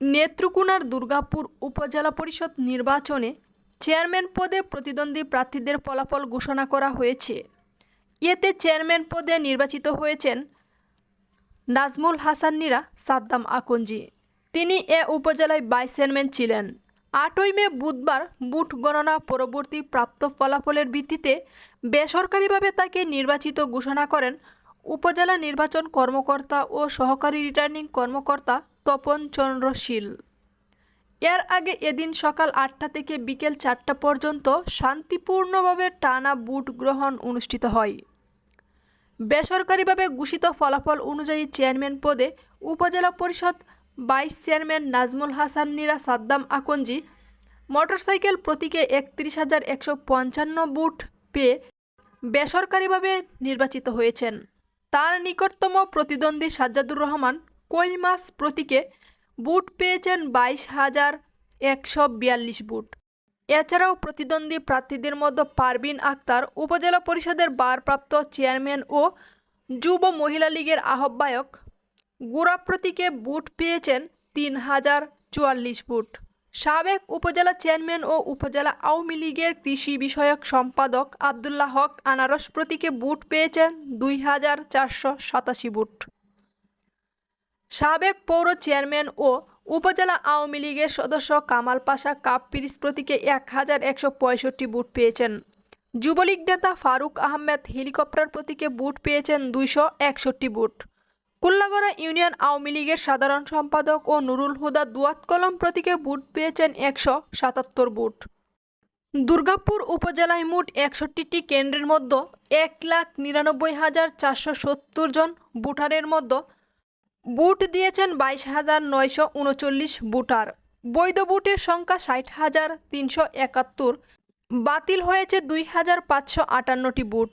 নেত্রকোনার দুর্গাপুর উপজেলা পরিষদ নির্বাচনে চেয়ারম্যান পদে প্রতিদ্বন্দ্বী প্রার্থীদের ফলাফল ঘোষণা করা হয়েছে। এতে চেয়ারম্যান পদে নির্বাচিত হয়েছেন নাজমুল হাসান নীরা সাদ্দাম আকঞ্জি। তিনি এ উপজেলায় ভাইস চেয়ারম্যান ছিলেন। আটই মে বুধবার বুথ গণনা পরবর্তী প্রাপ্ত ফলাফলের ভিত্তিতে বেসরকারিভাবে তাকে নির্বাচিত ঘোষণা করেন উপজেলা নির্বাচন কর্মকর্তা ও সহকারী রিটার্নিং কর্মকর্তা তপন চন্দ্র শীল। এর আগে এদিন সকাল আটটা থেকে বিকেল চারটা পর্যন্ত শান্তিপূর্ণভাবে টানা বুট গ্রহণ অনুষ্ঠিত হয়। বেসরকারিভাবে ঘোষিত ফলাফল অনুযায়ী চেয়ারম্যান পদে upazila parishad vice chairman Nazmul Hasan Nira Saddam Akanji motorcycle প্রতীকে একত্রিশ হাজার একশো পঞ্চান্ন বুট পেয়ে বেসরকারিভাবে নির্বাচিত হয়েছেন। তার নিকটতম প্রতিদ্বন্দ্বী সাজ্জাদুর রহমান কই মাস প্রতীকে বুট পেয়েছেন বাইশ হাজার একশো বিয়াল্লিশ বুট। এছাড়াও প্রতিদ্বন্দ্বী প্রার্থীদের মধ্যে পারবিন আক্তার, উপজেলা পরিষদের বারপ্রাপ্ত চেয়ারম্যান ও যুব মহিলা লীগের আহ্বায়ক। গোড়া প্রতীকে বুট পেয়েছেন তিন হাজার চুয়াল্লিশ বুট। সাবেক উপজেলা চেয়ারম্যান ও উপজেলা আওয়ামী লীগের কৃষি বিষয়ক সম্পাদক আবদুল্লাহ হক আনারস প্রতীকে বুট পেয়েছেন দুই হাজার চারশো সাতাশি বুট। সাবেক পৌর চেয়ারম্যান ও উপজেলা আওয়ামী লীগের সদস্য কামাল পাশা কাপ পিরিস প্রতীকে এক হাজার একশো পঁয়ষট্টি বুট পেয়েছেন। যুবলীগ নেতা ফারুক আহমেদ হেলিকপ্টার প্রতীকে বুট পেয়েছেন দুইশো একষট্টি বুট। কুল্লাগড়া ইউনিয়ন আওয়ামী লীগের সাধারণ সম্পাদক ও নুরুল হুদা দুয়াত কলম প্রতীকে বুট পেয়েছেন একশো সাতাত্তর বুট। দুর্গাপুর উপজেলায় মোট একষট্টিটি কেন্দ্রের মধ্যে এক লাখ নিরানব্বই হাজার চারশো সত্তর জন ভোটারের মধ্যে বুট দিয়েছেন বাইশ হাজার নয়শো উনচল্লিশ বুটার। বৈধ বুটের সংখ্যা ষাট হাজার তিনশো একাত্তর। বাতিল হয়েছে দুই হাজার পাঁচশো আটান্নটি বুট।